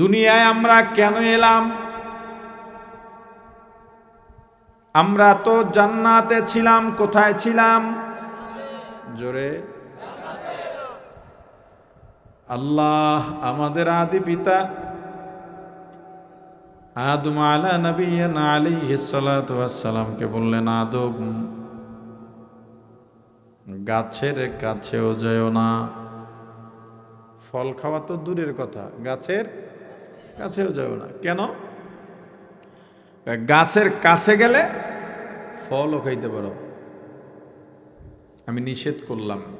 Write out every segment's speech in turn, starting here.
দুনিয়ায় আমরা কেন এলাম? আমরা তো জান্নাতে ছিলাম, কোথায় ছিলাম? জোরে। আল্লাহ আমাদের আদি পিতা আদম আলা আলাইহিস সালাতু ওয়াসসালামকে বললেন, আদম, গাছের কাছেও যেও না। ফল খাওয়া তো দূরের কথা, গাছের কাছেও যাও না। কেন? গাছের কাছে গেলে ফলও খাইতে পারো। আমি নিষেধ করলাম।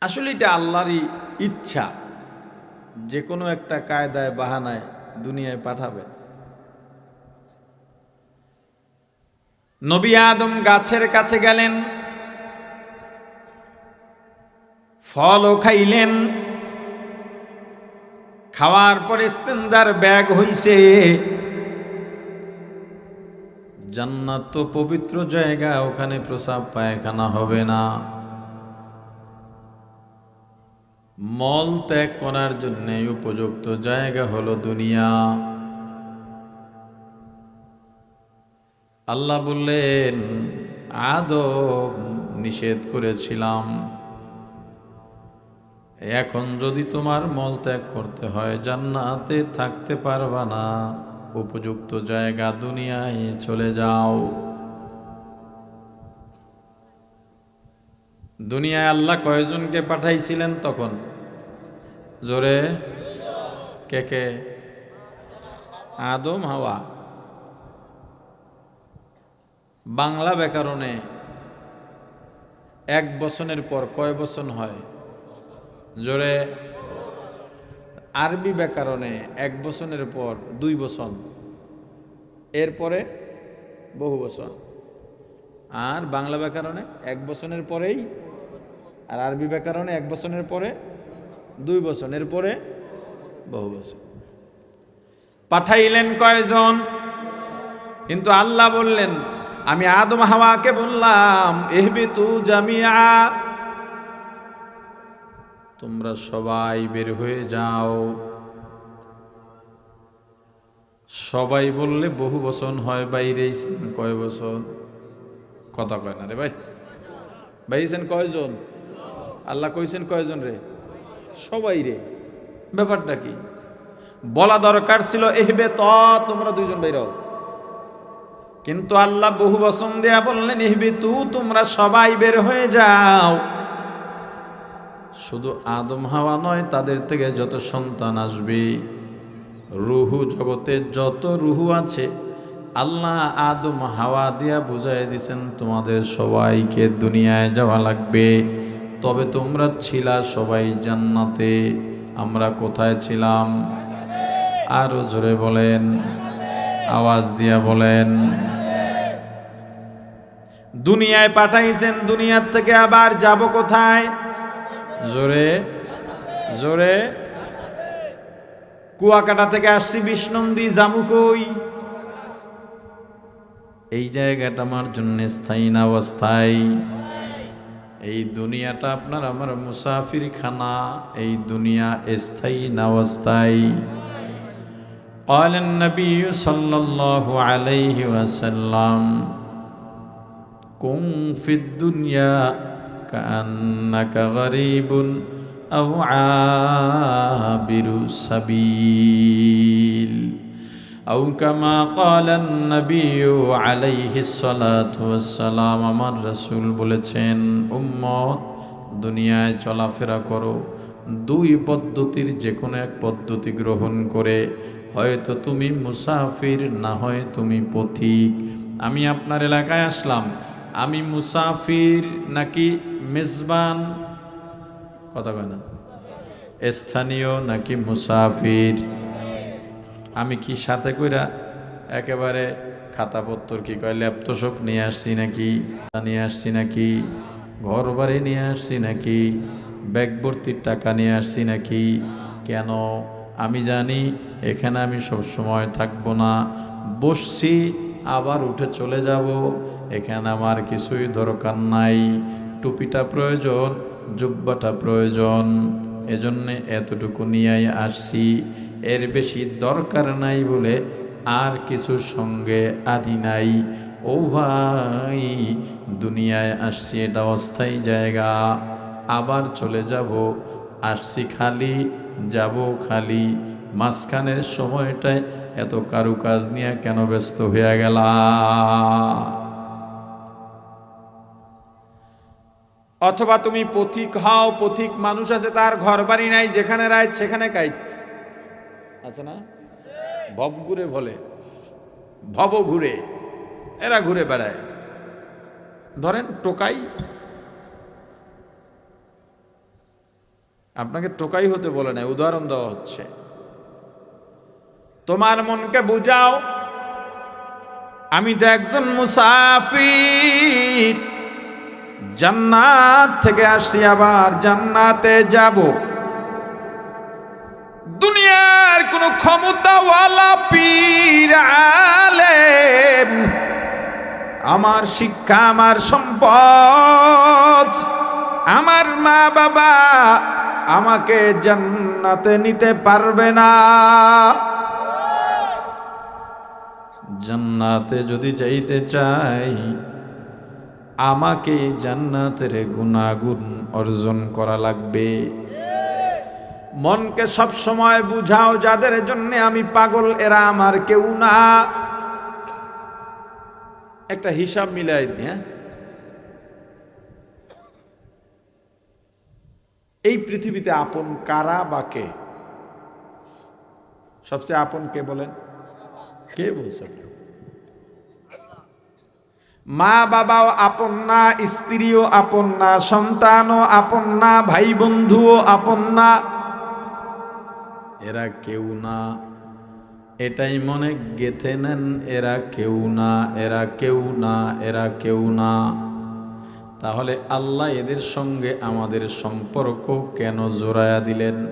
আসলে এটা আল্লাহরই ইচ্ছা। যে কোনো একটা কায়দায়, বাহানায় দুনিয়ায় পাঠাবে। নবী আদম গাছের কাছে গেলেন, ফলও খাইলেন খাওয়ার পরে ইস্তেঞ্জার ব্যাগ হইছে। জান্নাত তো পবিত্র জায়গা, ওখানে প্রসাব পায়খানা হবে না। মল ত্যাগ করার জন্য উপযুক্ত জায়গা হলো দুনিয়া। আল্লাহ বললেন আদম নিষেধ করেছিলাম। এখন যদি তোমার মল ত্যাগ করতে হয়, জান্নাতে থাকতে পারবা না। উপযুক্ত জায়গা দুনিয়ায় চলে যাও। দুনিয়ায় আল্লাহ কয়জনকে পাঠাইছিলেন তখন? জোরে? কে কে? আদম, হাওয়া। বাংলা ব্যাকরণে এক বছরের পর কয় বছর হয়? জোরে। আরবি ব্যাকরণে এক বছরের পর দুই বছর এরপরে বহু বছর আর বাংলা ব্যাকরণে এক বছরের পরেই, আর আরবি ব্যাকরণে এক বছরের পরে দুই বছরের পরে বহু বছর পাঠাইলেন কয়জন? কিন্তু আল্লাহ বললেন, আমি আদম হাওয়াকে বললাম এহবি তু জামিয়া তোমরা সবাই বের হয়ে যাও। সবাই বললে বহু বছর হয় বাইরে কয় বছর কথা কয় না রে ভাই। বাইছেন কয়জন? আল্লাহ কইছেন কয়জন রে? সবাই রে। ব্যাপারটা কি? বলা দরকার ছিল, এহবে ত, তোমরা দুইজন বাইরাও কিন্তু আল্লাহ বহু বচন দেয়া বললেন ইহবি তু, তোমরা সবাই বের হয়ে যাও। শুধু আদম হাওয়া নয়, তাদের থেকে যত সন্তান আসবে, রুহু জগতে যত রুহু আছে, আল্লাহ আদম হাওয়া দিয়া বুঝাই দিছেন, তোমাদের সবাইকে দুনিয়ায় যাওয়া লাগবে। তবে তোমরা ছিলা সবাই জান্নাতে, আমরা কোথায় ছিলাম? আরও জোরে বলেন, আওয়াজ দিয়া বলেন। দুনিয়ায় পাঠাইছেন, দুনিয়ার থেকে আবার যাব কোথায়? জোরে জোরে কুয়াকাটা থেকে আসছি বিষ্ণন্দী জামুকই এই জায়গাটা আমার জন্য স্থায়ী না অস্থায়ী এই দুনিয়াটা আপনার আমার মুসাফির খানা এই দুনিয়া স্থায়ী না অস্থায়ী قال النبي صلى الله عليه وسلم كن في الدنيا كأنك غريب أو عابر سبيل أو كما قال النبي عليه الصلاة والسلام আমার রসুল বলেছেন উম্মত দুনিয়ায় চলাফেরা করো দুই পদ্ধতির যে কোনো এক পদ্ধতি গ্রহণ করে হয়তো তুমি মুসাফির না হয় তুমি পথিক আমি আপনার এলাকায় আসলাম আমি মুসাফির নাকি মেজবান? কথা কয় না। স্থানীয় নাকি মুসাফির? আমি কি সাথে কইরা একেবারে খাতাপত্তর কি কয় ল্যাপটপ নিয়ে আসছি নাকি নিয়ে আসছি নাকি ঘর বাড়ি নিয়ে আসছি নাকি ব্যাগ ভর্তির টাকা নিয়ে আসছি নাকি, কেন? আমি জানি এখানে আমি সব সময় থাকব না। বসছি, আবার উঠে চলে যাব। এখানে আমার কিছুই দরকার নাই। টুপিটা প্রয়োজন, জুব্বাটা প্রয়োজন। এজন্যে এতটুকু নিয়েই আসছি। এর বেশি দরকার নাই বলে আর কিছু সঙ্গে আদি নাই। ও ভাই, দুনিয়ায় আসছি, এটা অস্থায়ী জায়গা। আবার চলে যাব। আসছি খালি, যাব খালি। মাঝখানের সময়টায় এত কারু কাজ নিয়ে কেন ব্যস্ত হয়ে গেলা অথবা তুমি পথিক হও, পথিক মানুষ আছে, তার ঘর বাড়ি নাই, যেখানে রায় সেখানে কাইত। আছে না? ভব ঘুরে বলে, ভব ঘুরে, এরা ঘুরে বেড়ায়। ধরেন টোকাই, আপনাকে টোকাই হতে বলে না উদাহরণ দেওয়া হচ্ছে। তোমার মনকে বুঝাও। আমি তো একজন মুসাফির। জান্নাত থেকে আসি, আবার জান্নাতে যাব। দুনিয়ার কোন ক্ষমতাওয়ালা পীর আলেম, আমার শিক্ষা, আমার সম্পদ, আমার মা বাবা আমাকে জান্নাতে নিতে পারবে না। জান্নাতে যদি যাইতে চাই আমাকে জান্নাতের গুণাগুণ অর্জন করা লাগবে। মনকে সব সময় বুঝাও যাদের জন্য আমি পাগল, এরা আমার কেউ না। একটা হিসাব মিলাই দিই হ্যাঁ? এই পৃথিবীতে আপন কারা বা কে? সবচেয়ে আপন কে বলেন? কে বলছেন মা বাবাও আপন না, স্ত্রীও আপন না, সন্তানও আপন না ভাই বন্ধুও আপন না। এরা কেউ না। এটাই মনে গেথে নেন, এরা কেউ না, এরা কেউ না, এরা কেউ না। তাহলে আল্লাহ এদের সঙ্গে আমাদের সম্পর্ক কেন জোড়ায়া দিলেন?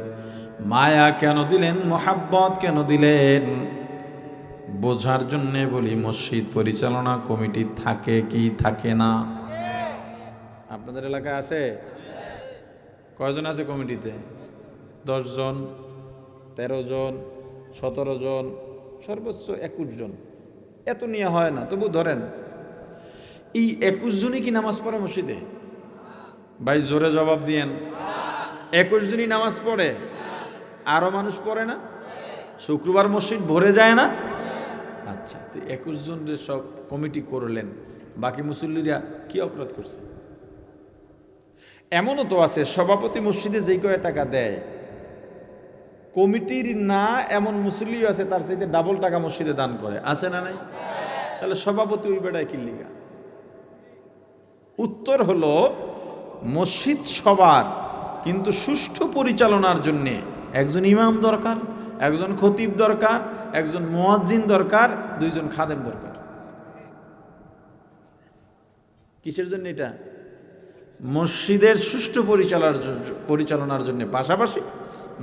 মায়া কেন দিলেন? মোহাব্বত কেন দিলেন? বোঝার জন্যে বলি, মসজিদ পরিচালনা কমিটি থাকে কি থাকে না? আপনাদের এলাকায় আছে? কয়জন আছে কমিটিতে? দশজন তেরো জন সতেরো জন সর্বোচ্চ একুশ জন এত নিয়ে হয় না, তবু ধরেন, এই একুশ জনই কি নামাজ পড়ে মসজিদে? ভাই, জোরে জবাব দিয়েন। একুশ জনই নামাজ পড়ে? আরও মানুষ পড়ে না? শুক্রবার মসজিদ ভরে যায় না? আচ্ছা তো একুশ জন যে সব কমিটি করলেন, বাকি মুসল্লিরা কি অপরাধ করছে? এমনও তো আছে, সভাপতি মসজিদে যেই কয় টাকা দেয়, কমিটির না এমন মুসল্লিও আছে, তার চাইতে ডাবল টাকা মসজিদে দান করে, আছে না নাই? তাহলে সভাপতি ওই বেড়ায় কিল্লিগা উত্তর হলো, মসজিদ সবার, কিন্তু সুষ্ঠু পরিচালনার জন্যে একজন ইমাম দরকার একজন খতিব দরকার, একজন মোয়াজ্জিন দরকার, দুইজন খাদেম দরকার। কিসের জন্য এটা? মসজিদের সুষ্ঠু পরিচালনার পরিচালনার জন্য। পাশাপাশি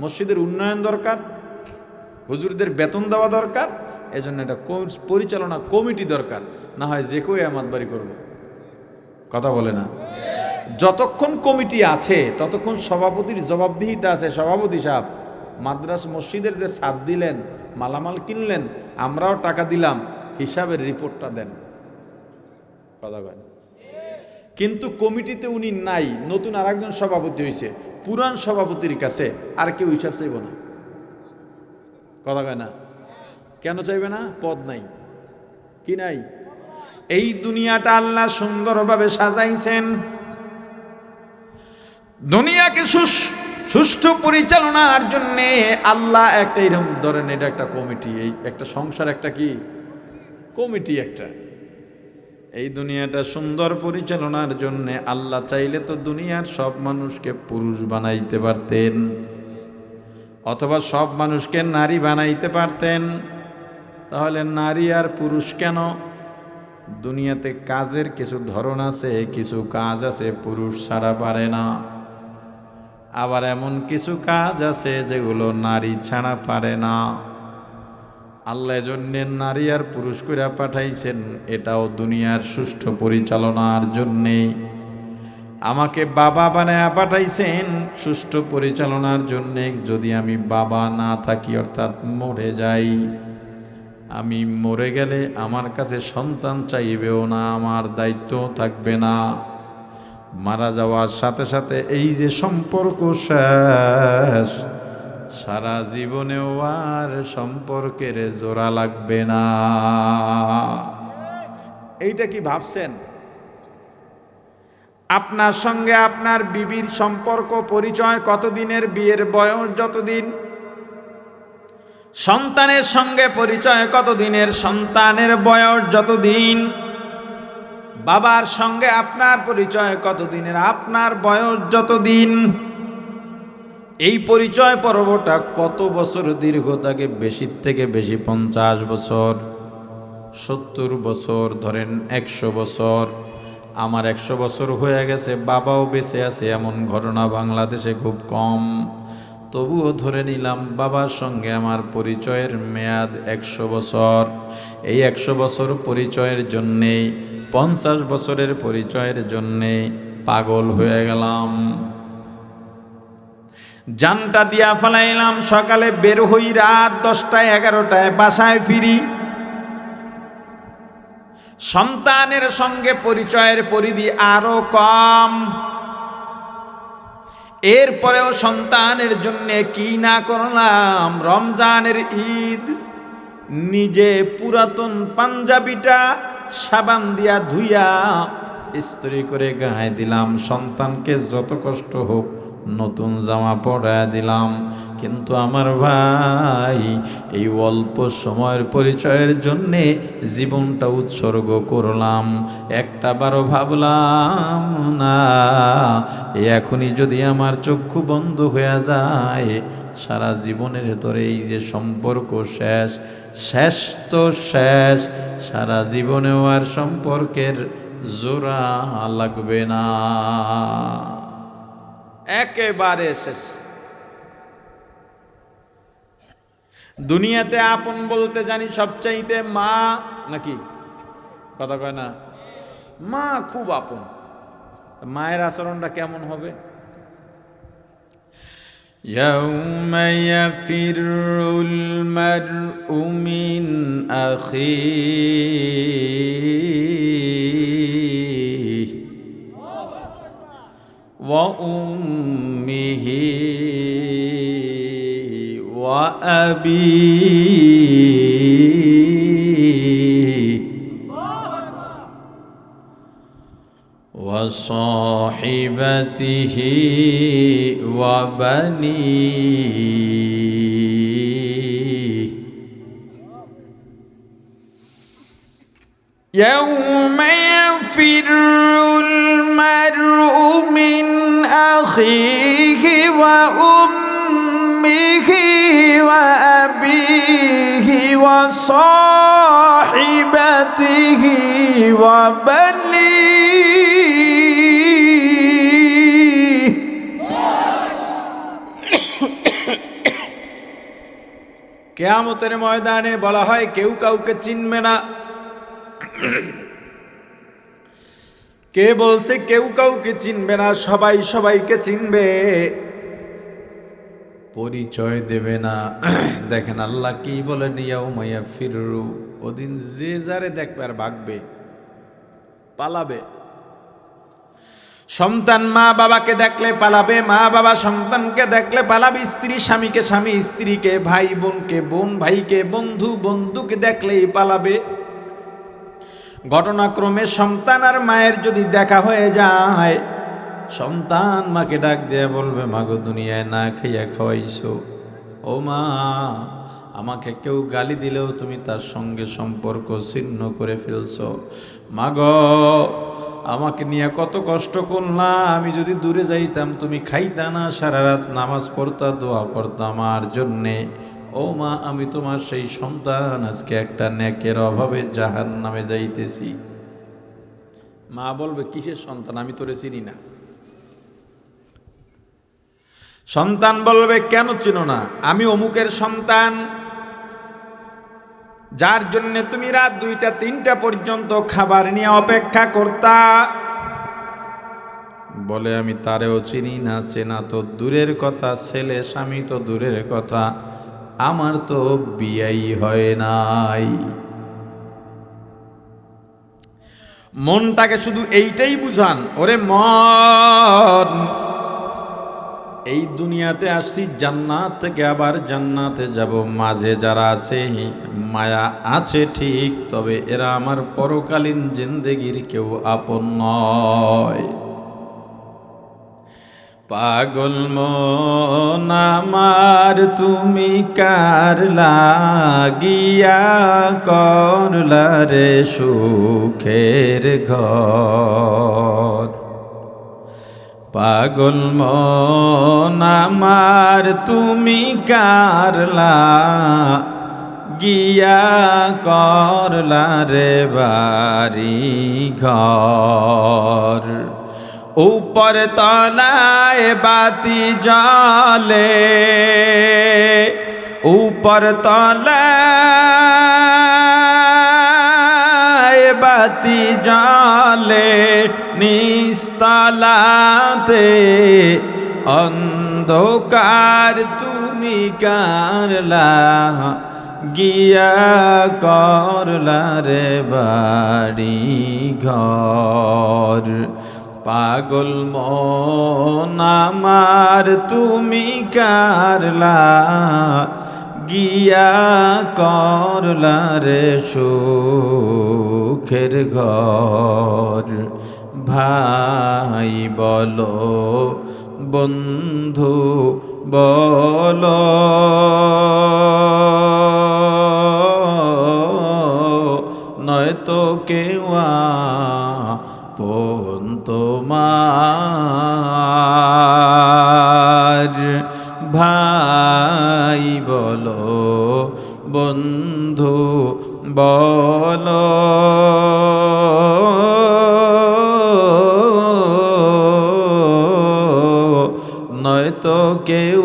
মসজিদের উন্নয়ন দরকার, হুজুরদের বেতন দেওয়া দরকার, এজন্য কম- পরিচালনা কমিটি দরকার। না হয় যে কেউ আমাদ বাড়ি করব। কথা বলে না। যতক্ষণ কমিটি আছে, ততক্ষণ সভাপতির জবাবদিহিতা আছে, সভাপতি সাহেব। মাদ্রাস মসজিদের যে ছাদ দিলেন, মালামাল কিনলেন, আমরাও টাকা দিলাম, হিসাবের রিপোর্টটা দেন। কথা কিন্তু কমিটিতে উনি নাই, নতুন আরেকজন সভাপতি হয়েছে পুরান সভাপতির কাছে আর কেউ হিসাব চাইব না। কথা কয় না? কেন চাইবে না? পদ নাই। কি নাই? এই দুনিয়াটা আল্লাহ সুন্দরভাবে সাজাইছেন। দুনিয়াকে সুস- সুষ্ঠু পরিচালনার জন্য আল্লাহ একটা এরকম ধরেন এটা একটা কমিটি। এই একটা সংসার একটা কি? কমিটি একটা। এই দুনিয়াটা সুন্দর পরিচালনার জন্যে আল্লাহ চাইলে তো দুনিয়ার সব মানুষকে পুরুষ বানাইতে পারতেন, অথবা সব মানুষকে নারী বানাইতে পারতেন। তাহলে নারী আর পুরুষ কেন? দুনিয়াতে কাজের কিছু ধরন আছে, কিছু কাজ আছে, পুরুষ ছাড়া পারে না। আবার এমন কিছু কাজ আছে যেগুলো নারী ছাড়া পারে না। আল্লাহ জন্য নারী আর পুরুষ কইরা পাঠাইছেন, এটাও দুনিয়ার সুষ্ঠু পরিচালনার জন্যে। আমাকে বাবা বানায় পাঠাইছেন সুষ্ঠু পরিচালনার জন্যে, যদি আমি বাবা না থাকি, অর্থাৎ মরে যাই। আমি মরে গেলে আমার কাছে সন্তান চাইবেও না, আমার দায়িত্ব থাকবে না। মারা যাওয়ার সাথে সাথে এই যে সম্পর্ক শেষ, সারা জীবনেও আর সম্পর্কের জোড়া লাগবে না। এইটা কি ভাবছেন? আপনার সঙ্গে আপনার বিবির সম্পর্ক পরিচয় কতদিনের, বিয়ের বয়স যতদিন? সন্তানের সঙ্গে পরিচয় কতদিনের, সন্তানের বয়স যতদিন? বাবার সঙ্গে আপনার পরিচয় কতদিনের? আপনার বয়স যতদিন? এই পরিচয় পর্বটা কত বছর দীর্ঘ? থাকে বেশির থেকে বেশি পঞ্চাশ বছর, সত্তর বছর, ধরেন একশো বছর। আমার একশো বছর হয়ে গেছে, বাবাও বেঁচে আছে, এমন ঘটনা বাংলাদেশে খুব কম। তবুও ধরে নিলাম বাবার সঙ্গে আমার পরিচয়ের মেয়াদ একশো বছর। এই একশো বছর পরিচয়ের জন্যে পঞ্চাশ বছরের পরিচয়ের জন্যে পাগল হয়ে গেলাম। জানটা দিয়া ফেলাইলাম, সকালে বের হই রাত দশটায়, এগারোটায় বাসায় ফিরি। সন্তানের সঙ্গে পরিচয়ের পরিধি আরও কম। এরপরেও সন্তানের জন্য কি না করলাম? রমজানের ঈদ, নিজে পুরাতন পাঞ্জাবিটা সাবান দিয়া ধুইয়া স্ত্রী করে গায়ে দিলাম। সন্তানকে যত কষ্ট হোক নতুন জামা পরায় দিলাম। কিন্তু আমার ভাই এই অল্প সময়ের পরিচয়ের জন্যে জীবনটা উৎসর্গ করলাম। একটা বারো ভাবলাম, না এখনই যদি আমার চক্ষু বন্ধ হয়ে যায়, সারা জীবনের ভেতরে এই যে সম্পর্ক শেষ শেষ তো শেষ, সারা জীবনেও আর সম্পর্কের জোড়া লাগবে না। একেবারে শেষ দুনিয়াতে আপন বলতে জানি সবচাইতে মা নাকি কথা কয় না মা খুব আপন মায়ের আচরণটা কেমন হবে يوم يفر المرء من أخيه وأمه وأبيه. وصاحبته وبنيه. يوم يفر المرء من أخيه وأمه وأبيه وصاحبته وبنيه কেয়ামতের ময়দানে বলা হয় কেউ কাউকে চিনবে না কে বলছে কেউ কাউকে চিনবে না, সবাই সবাইকে চিনবে। পরিচয় দেবে না। দেখেন আল্লাহ কি বলে বলেন ইয়াউমাইয়া ফিররু ওদিন যে যারে দেখবে আর ভাগবে, পালাবে। সন্তান মা বাবাকে দেখলে পালাবে, মা বাবা সন্তানকে দেখলে পালাবে, স্ত্রী স্বামীকে, স্বামী স্ত্রীকে, ভাই বোনকে, বোন ভাইকে, বন্ধু বন্ধুকে দেখলেই পালাবে। ঘটনাক্রমে সন্তান আর মায়ের যদি দেখা হয়ে যায়, সন্তান মাকে ডাক দিয়ে বলবে, মাগো, দুনিয়ায় না খাইয়া খাওয়াইছো। ও মা, আমাকে কেউ গালি দিলেও তুমি তার সঙ্গে সম্পর্ক ছিন্ন করে ফেলছো। মাগ, আমাকে নিয়ে কত কষ্ট করলাম, আমি যদি দূরে যাইতাম, তুমি খাইতা না সারা রাত নামাজ পড়তা, দোয়া করতাম আমার জন্যে ও মা, আমি তোমার সেই সন্তান, আজকে একটা নেকের অভাবে জাহান নামে যাইতেছি। মা বলবে, কিসের সন্তান? আমি তোরে চিনি না। সন্তান বলবে, কেন চিনো না? আমি অমুকের সন্তান। যার জন্য তুমি রাত দুইটা, তিনটা পর্যন্ত খাবার নিয়ে অপেক্ষা করতা। বলে, আমি তারেও চিনি না, চেনা তো দূরের কথা, ছেলে স্বামী তো দূরের কথা। আমার তো বিয়াই হয় নাই। মনটাকে শুধু এইটাই বুঝান, ওরে মন। এই দুনিয়াতে আসছি, জান্নাত থেকে আবার জান্নাতে যাব। মাঝে যারা আছে, মায়া আছে ঠিক, তবে এরা আমার পরকালীন জিন্দেগির কেউ আপন নয়। পাগল আমার, তুমি কার লাগিয়া করলা রে সুখের ঘর? পাগল আমার, তুমি কারলা গিয়া করলা রে বাড়ি ঘর? উপর তলায় বাতি জলে উপর তলায় বাতি জলে নিস্তলাতে অন্ধকার তুমি কারলা, গিয়া করলা রে বাড়ি ঘর পাগল আমার, তুমি কারলা? গিয়া করলা রে সুখের ঘর। ভাই বলো, বন্ধু বলো। নয়তো কেওয়া পন তোমার। ভাই বলো বন্ধু বলো। নয়তো কেউ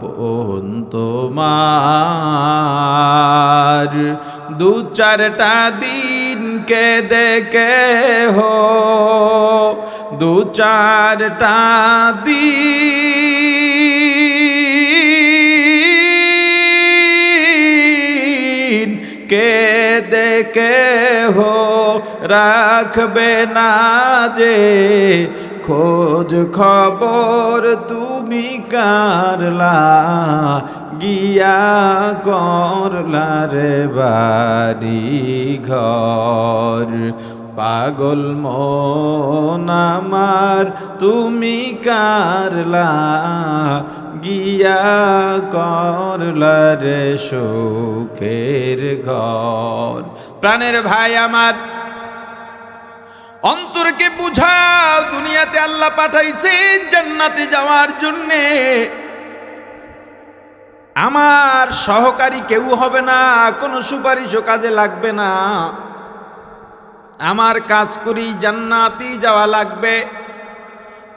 পন তোমার। দু চারটা দিন কে দেখে হো, দু চারটা দিন। কে দেখে হো, রাখবে না যে, খোঁজ খবর তুমি কারলা গিয়া রে বাড়ি ঘর পাগল মন আমার, তুমি কারলা গিয়া করলা রে সুখের ঘর। প্রাণের ভাই আমার, অন্তরকে বুঝাও, দুনিয়াতে আল্লাহ পাঠাইছে জান্নাতে যাওয়ার জন্যে। আমার সহকারী কেউ হবে না, কোনো সুপারিশও কাজে লাগবে না। আমার কাজ করি জান্নাতি যাওয়া লাগবে।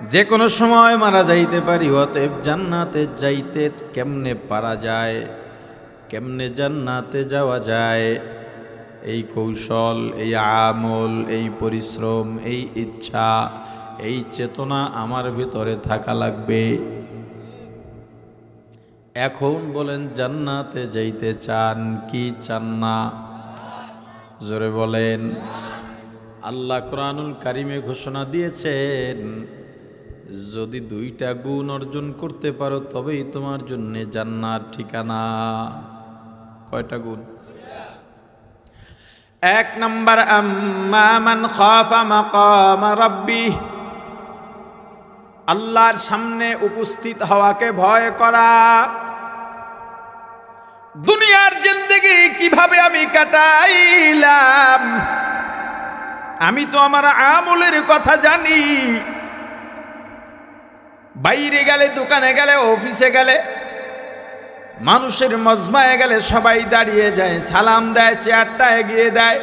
যে কোনো সময় মারা যাইতে পারি, অতএব জান্নাতে যাইতে কেমনে পারা যায়? কেমনে জান্নাতে যাওয়া যায়? এই কৌশল, এই আমল, এই পরিশ্রম, এই ইচ্ছা, এই চেতনা আমার ভিতরে থাকা লাগবে। এখন বলেন জান্নাতে যাইতে চান কি চান না? জোরে বলেন, আল্লাহ কোরআনুল কারিমে ঘোষণা দিয়েছেন, যদি দুইটা গুণ অর্জন করতে পারো তবেই তোমার জন্য জান্নার ঠিকানা। কয়টা গুণ? এক নম্বর খাফা আল্লাহর সামনে উপস্থিত হওয়াকে ভয় করা। দুনিয়ার জিন্দগি কীভাবে আমি কাটাইলাম? আমি তো আমার আমলের কথা জানি। বাইরে গেলে, দোকানে গেলে, অফিসে গেলে, মানুষের মজমায় গেলে সবাই দাঁড়িয়ে যায়, সালাম দেয় চেয়ারটা এগিয়ে দেয়।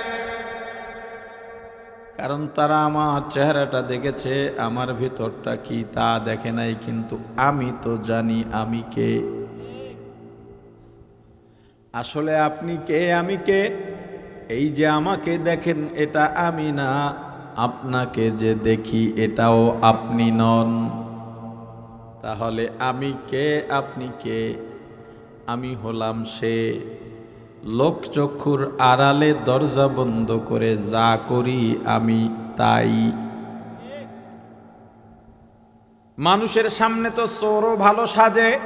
কারণ তারা আমার চেহারাটা দেখেছে, আমার ভিতরটা কি তা দেখে নাই, কিন্তু আমি তো জানি আমি কে। আসলে আপনি কে? আমি কে? এই যে আমাকে দেখেন, এটা আমি না। আপনাকে যে দেখি, এটাও আপনি নন। তাহলে আমি কে? আপনি কে? আমি হলাম সে। লোকচক্ষুর আড়ালে দরজা বন্ধ করে যা করি আমি তাই। মানুষের সামনে তো চোরও ভালো সাজে।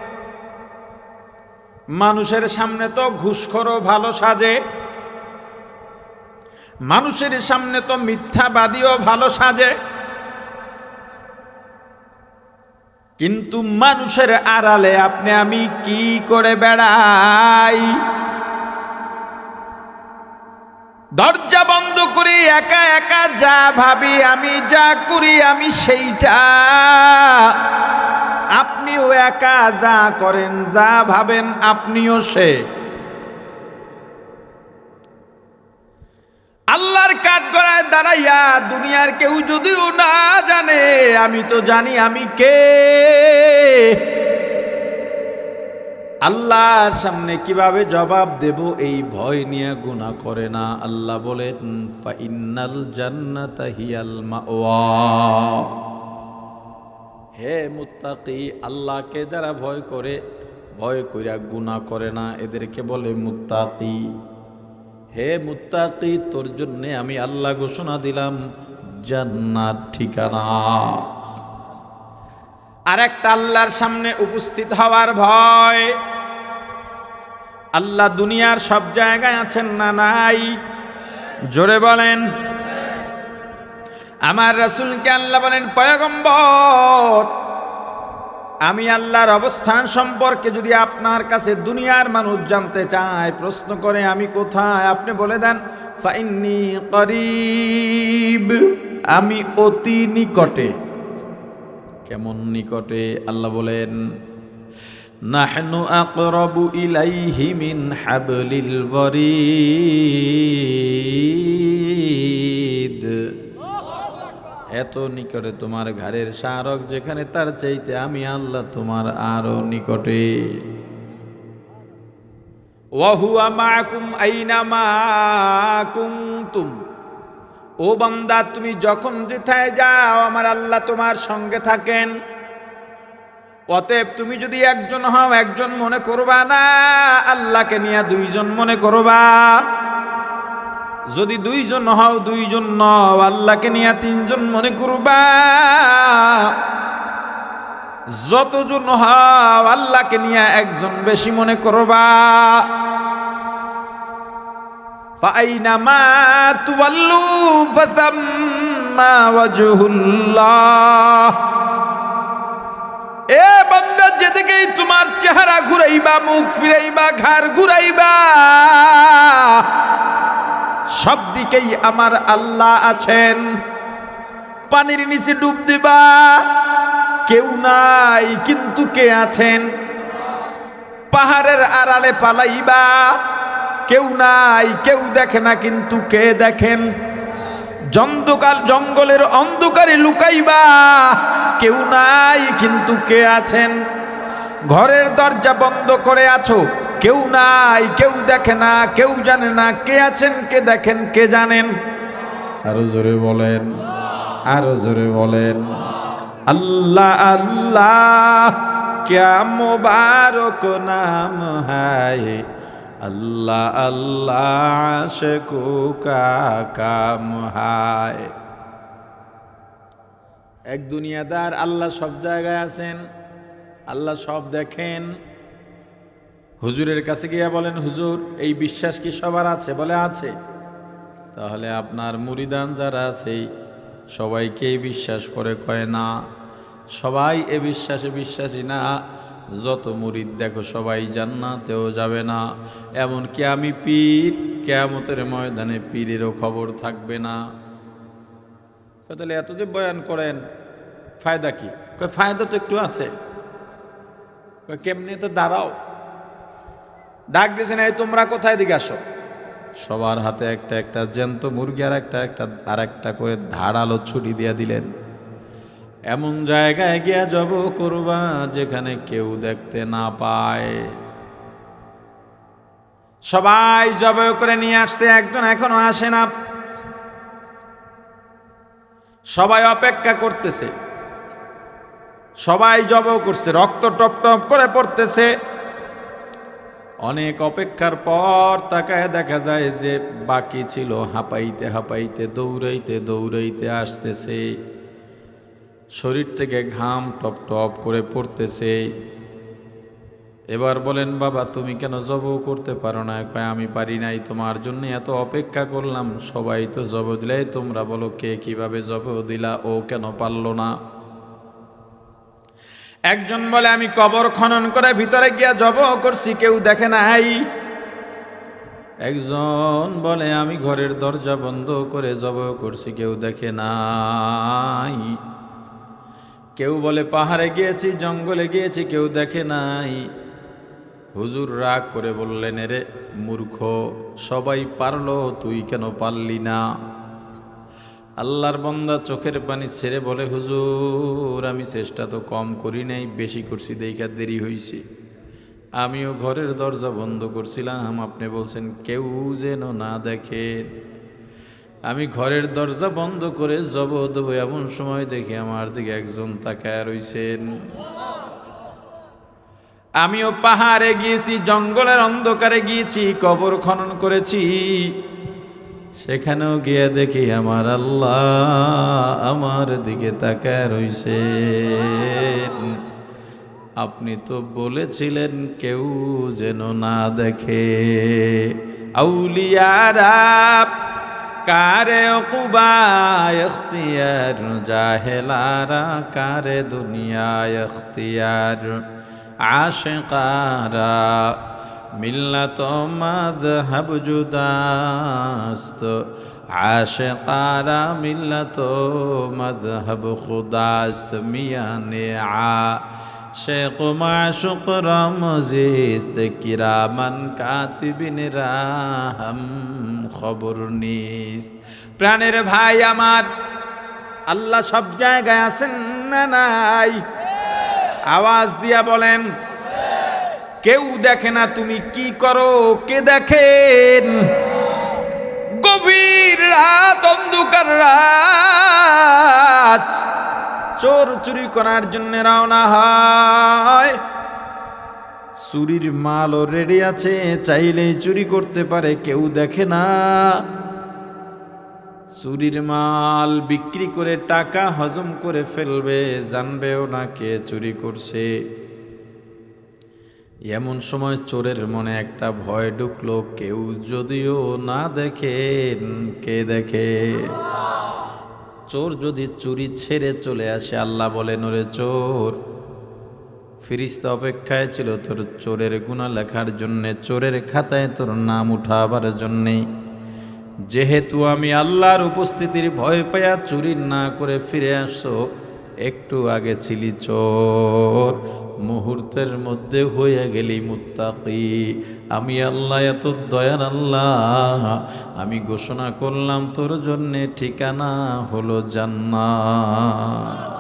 মানুষের সামনে তো ঘুষখোরও ভালো সাজে। মানুষের সামনে তো মিথ্যাবাদীও ভালো সাজে। কিন্তু মানুষের আড়ালে আপনি আমি কি করে বেড়াই? দরজা বন্ধ করে, একা একা যা ভাবি, আমি যা করি, আমি সেইটা। আপনিও একা যা করেন, যা ভাবেন, আপনিও সে। আল্লাহর কাঠ গড়ায় দাঁড়াইয়া দুনিয়ার কেউ যদিও না জানে, আমি তো জানি আমি কে। আল্লাহর সামনে কীভাবে জবাব দেব, এই ভয় নিয়ে গুণা করে না। আল্লাহ বলেন ফাইনাল জান্নাতা হিয়াল মাওয়া। হে মুত্তাকি, আল্লাহকে যারা ভয় করে, ভয় কইরা গুনাহ করে না, এদেরকে বলে মুত্তাকি। হে মুত্তাকি, তোর জন্যে আমি আল্লাহ ঘোষণা দিলাম, জান্নাত ঠিকানা। আর একটা আল্লাহর সামনে উপস্থিত হওয়ার ভয়। আল্লাহ দুনিয়ার সব জায়গায় আছেন না নাই? জোরে বলেন। আমার রাসূলকে আল্লাহ বলেন, পয়গম্বর, আমি আল্লাহর অবস্থান সম্পর্কে যদি আপনার কাছে দুনিয়ার মানুষ জানতে চায়, প্রশ্ন করে আমি কোথায়? আপনি বলে দেন ফাইন্নি করিব, আমি অতি নিকটে। কেমন নিকটে? আল্লাহ বলেন, নাহনু আকরাবু ইলাইহি মিন হাবলিল ওয়ারিদ। এত নিকটে তোমার ঘরের স্মারক যেখানে তার চাইতে আমি আল্লাহ তোমার আরও নিকটে। ও বান্দা, তুমি যখন যেথায় যাও, আমার আল্লাহ তোমার সঙ্গে থাকেন। অতএব তুমি যদি একজন হও, একজন মনে করবা না, আল্লাহকে নিয়ে দুইজন মনে করবা। যদি দুইজন হও, দুইজন নও। আল্লাহকে নিয়ে তিনজন মনে করবা। যতজন হও, আল্লাহকে নিয়ে একজন বেশি মনে করবা। ফাইনামা তুয়াল্লু এ বান্দা, যেদিকেই তোমার চেহারা ঘুরাইবা, মুখ ফিরাইবা, ঘাড় ঘুরাইবা সব দিকেই আমার আল্লাহ আছেন। পানির নিচে ডুব দিবা। কেউ নাই, কিন্তু কে আছেন? পাহাড়ের আড়ালে পালাইবা। কেউ নাই, কেউ দেখে না, কিন্তু কে দেখেন? জন্দকাল জঙ্গলের অন্ধকারে লুকাইবা কেউ নাই কিন্তু কে আছেন ঘরের দরজা বন্ধ করে আছো কেউ নাই কেউ দেখে না কেউ জানে না কে আছেন কে দেখেন কে জানেন আরো জোরে বলেন আরো জোরে বলেন আল্লাহ আল্লাহ क्या मुबारक नाम है আল্লাহ আল্লাহ সে কাম হায় এক দুনিয়াদার আল্লাহ সব জায়গায় আছেন, আল্লাহ সব দেখেন। হুজুরের কাছে গিয়া বলেন, হুজুর, এই বিশ্বাস কি সবার আছে বলে আছে? তাহলে আপনার মুরিদান যারা আছে, সবাইকেই বিশ্বাস করে কয় না। সবাই এ বিশ্বাসে বিশ্বাসী না। যত মুরিদ দেখো সবাই জান্নাতেও যাবে না। এমনকি আমি পীর, কেয়ামতের ময়দানে পীরেরও খবর থাকবে না। তাহলে এত যে বয়ান করেন, ফায়দা কি? ফায়দা তো একটু আছে। কেমনি তো দাঁড়াও। ডাক দিয়েছে না এই তোমরা কোথায় দিকে আসো? সবার হাতে একটা একটা জ্যান্ত মুরগি আর একটা একটা, আর একটা করে ধারালো ছুটি দিয়া দিলেন। এমন জায়গায় গিয়া জব করবা যেখানে কেউ দেখতে না পায়। সবাই জব করে নিয়ে আসছে, একজন এখনও আসে না। সবাই অপেক্ষা করতেছে। সবাই জব করছে, রক্ত টপ টপ করে পড়তেছে। অনেক অপেক্ষার পর তাকায় দেখা যায় যে বাকি ছিল হাঁপাইতে হাঁপাইতে, দৌড়াইতে দৌড়াইতে আসতেছে। শরীর থেকে ঘাম টপ টপ করে পড়তেছে। এবার বলেন, বাবা, তুমি কেন জব করতে পারো না? কয়, আমি পারি নাই, তোমার জন্য এত অপেক্ষা করলাম, সবাই তো জব দিলে তোমরা বলো কে কীভাবে জব দিলা, ও কেন পারল না? একজন বলে, আমি কবর খনন করে ভিতরে গিয়া জব করছি, কেউ দেখে নাই। একজন বলে, আমি ঘরের দরজা বন্ধ করে জব করছি, কেউ দেখে নাই। কেউ বলে পাহাড়ে গিয়েছি, জঙ্গলে গিয়েছি, কেউ দেখে নাই। হুজুর রাগ করে বললেন রে মূর্খ, সবাই পারল, তুই কেন পারলি না? আল্লাহর বন্দা চোখের পানি ছেড়ে বলে, হুজুর, আমি চেষ্টা তো কম করি নাই, বেশি করছি, দেখা দেরি হইছে। আমিও ঘরের দরজা বন্ধ করছিলাম, আপনি বলছেন, কেউ যেন না দেখে। আমি ঘরের দরজা বন্ধ করে জব দেবো এমন সময় দেখি আমার দিকে একজন তাকায় রইছেন। আমিও পাহাড়ে গিয়েছি, জঙ্গলের অন্ধকারে গিয়েছি, কবর খনন করেছি। সেখানেও গিয়ে দেখি আমার আল্লাহ আমার দিকে তাকায় রইছে আপনি তো বলেছিলেন কেউ যেন না দেখে। আউলিয়ারা কারে কুবা ইখতিয়ার, জাহেলারা কারে দুনিয়া ইখতিয়ার। আশিকারা মিল্লাত মাযহাব জুদাস্ত, আশিকারা মিল্লাত মাযহাব খুদাস্ত, মিয়ানে আ শেখ মাশুক রমজিস্ত কিরামান কাতিবিন রাহম খবর নিস্ত প্রাণের ভাই আমার, আল্লাহ সব জায়গায় আছেন না নাই? আওয়াজ দিয়া বলেন, কেউ দেখে না তুমি কি করো, কে দেখেন? গভীর রাত, অন্ধকার রাত। চোর চুরি করার জন্য রওনা হয়। চুরির মালও রেডি আছে, চাইলেই চুরি করতে পারে, কেউ দেখে না। চুরির মাল বিক্রি করে টাকা হজম করে ফেলবে, জানবেও না কে চুরি করছে। এমন সময় চোরের মনে একটা ভয় ঢুকলো, কেউ যদিও না দেখেন, কে দেখে? চোর যদি চুরি ছেড়ে চলে আসে, আল্লাহ বলেন, ওরে চোর, ফিরিস্তা অপেক্ষায় ছিল তোর চোরের গুণা লেখার জন্যে, চোরের খাতায় তোর নাম উঠাবার জন্যে। যেহেতু আমি আল্লাহর উপস্থিতির ভয় পেয়া চুরি না করে ফিরে আসো, একটু আগে ছিলি চোর। মুহূর্তের মধ্যে হয়ে গেলি মুত্তাকি। আমি আল্লাহ, এত দয়ার আল্লাহ। আমি ঘোষণা করলাম, তোর জন্যে ঠিকানা হলো জান্নাত।